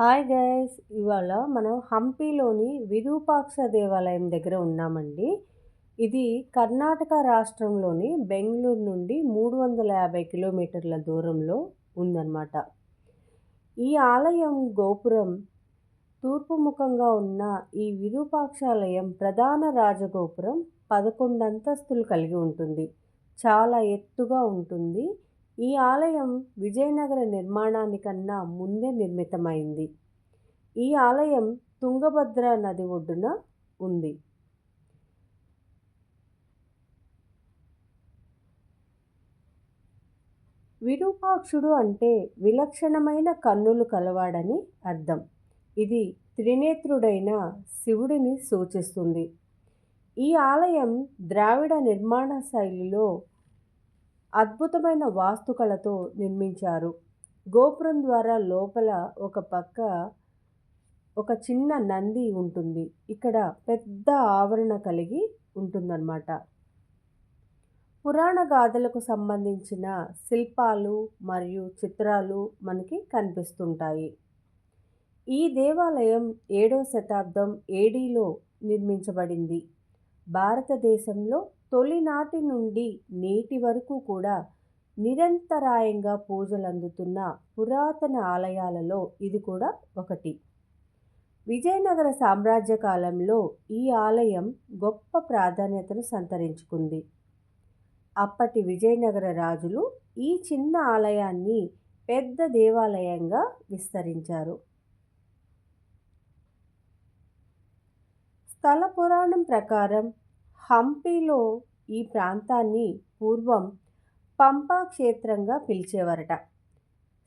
Hi guys ఇవాళ మనం హంపీలోని విరూపాక్ష దేవాలయం దగ్గర ఉన్నామండి. ఇది కర్ణాటక రాష్ట్రంలోని బెంగళూరు నుండి మూడు వందల యాభై కిలోమీటర్ల దూరంలో ఉందన్నమాట. ఈ ఆలయం గోపురం తూర్పు ముఖంగా ఉన్న ఈ విరూపాక్షాలయం ప్రధాన రాజగోపురం పదకొండు అంతస్తులు కలిగి ఉంటుంది. చాలా ఎత్తుగా ఉంటుంది. ఈ ఆలయం విజయనగర నిర్మాణానికన్నా ముందే నిర్మితమైంది. ఈ ఆలయం తుంగభద్ర నది ఒడ్డున ఉంది. విరూపాక్షుడు అంటే విలక్షణమైన కన్నులు కలవాడని అర్థం. ఇది త్రినేత్రుడైన శివుడిని సూచిస్తుంది. ఈ ఆలయం ద్రావిడ నిర్మాణ శైలిలో అద్భుతమైన వాస్తుకళతో నిర్మించారు. గోపురం ద్వారా లోపల ఒక పక్క ఒక చిన్న నంది ఉంటుంది. ఇక్కడ పెద్ద ఆవరణ కలిగి ఉంటుందన్నమాట. పురాణ గాథలకు సంబంధించిన శిల్పాలు మరియు చిత్రాలు మనకి కనిపిస్తుంటాయి. ఈ దేవాలయం ఏడో శతాబ్దం ఏడీలో నిర్మించబడింది. భారతదేశంలో తొలినాటి నుండి నేటి వరకు కూడా నిరంతరాయంగా పూజలు అందుతున్న పురాతన ఆలయాలలో ఇది కూడా ఒకటి. విజయనగర సామ్రాజ్య కాలంలో ఈ ఆలయం గొప్ప ప్రాధాన్యతను సంతరించుకుంది. అప్పటి విజయనగర రాజులు ఈ చిన్న ఆలయాన్ని పెద్ద దేవాలయంగా విస్తరించారు. స్థల పురాణం ప్రకారం హంపీలో ఈ ప్రాంతాన్ని పూర్వం పంపా క్షేత్రంగా పిలిచేవారట.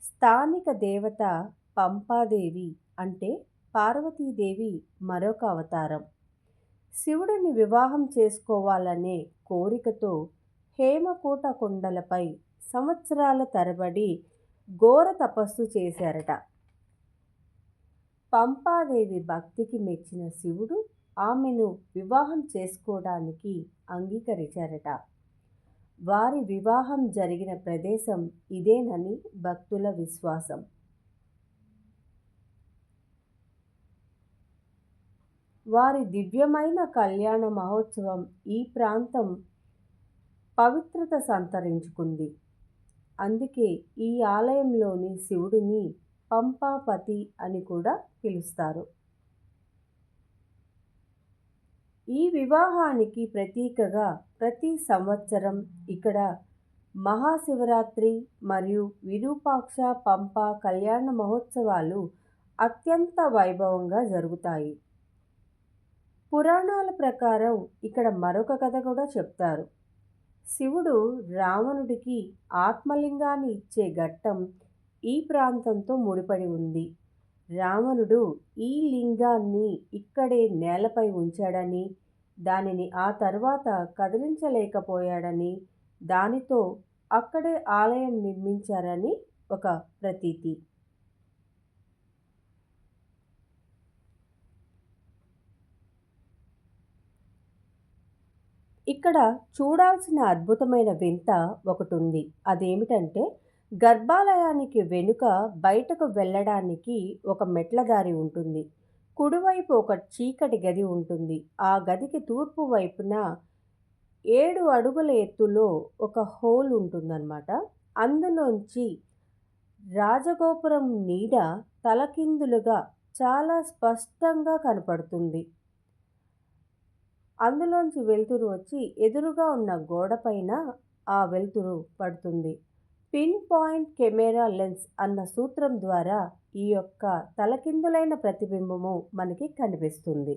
స్థానిక దేవత పంపాదేవి అంటే పార్వతీదేవి మరొక అవతారం. శివుడిని వివాహం చేసుకోవాలనే కోరికతో హేమకూట కొండలపై సంవత్సరాల తరబడి ఘోర తపస్సు చేశారట. పంపాదేవి భక్తికి మెచ్చిన శివుడు ఆమెను వివాహం చేసుకోవడానికి అంగీకరించారట. వారి వివాహం జరిగిన ప్రదేశం ఇదేనని భక్తుల విశ్వాసం. వారి దివ్యమైన కళ్యాణ మహోత్సవం ఈ ప్రాంతం పవిత్రత సంతరించుకుంది. అందుకే ఈ ఆలయంలోని శివుడిని పంపాపతి అని కూడా పిలుస్తారు. ఈ వివాహానికి ప్రతీకగా ప్రతి సంవత్సరం ఇక్కడ మహాశివరాత్రి మరియు విరూపాక్ష పంప కళ్యాణ మహోత్సవాలు అత్యంత వైభవంగా జరుగుతాయి. పురాణాల ప్రకారం ఇక్కడ మరొక కథ కూడా చెప్తారు. శివుడు రావణుడికి ఆత్మలింగాన్ని ఇచ్చే ఘట్టం ఈ ప్రాంతంతో ముడిపడి ఉంది. రావణుడు ఈ లింగాన్ని ఇక్కడే నేలపై ఉంచాడని దానిని ఆ తర్వాత కదిలించలేకపోయాడని దానితో అక్కడే ఆలయం నిర్మించారని ఒక ప్రతీతి. ఇక్కడ చూడాల్సిన అద్భుతమైన వింత ఒకటి ఉంది అదేమిటంటే గర్భాలయానికి వెనుక బయటకు వెళ్ళడానికి ఒక మెట్ల దారి ఉంటుంది. కుడివైపు ఒక చీకటి గది ఉంటుంది. ఆ గదికి తూర్పు వైపున ఏడు అడుగుల ఎత్తులో ఒక హోల్ ఉంటుందన్నమాట. అందులోంచి రాజగోపురం నీడ తలకిందులుగా చాలా స్పష్టంగా కనపడుతుంది. అందులోంచి వెలుతురు వచ్చి ఎదురుగా ఉన్న గోడపైన ఆ వెలుతురు పడుతుంది. పిన్ పాయింట్ కెమెరా లెన్స్ అన్న సూత్రం ద్వారా ఈ యొక్క తలకిందులైన ప్రతిబింబము మనకి కనిపిస్తుంది.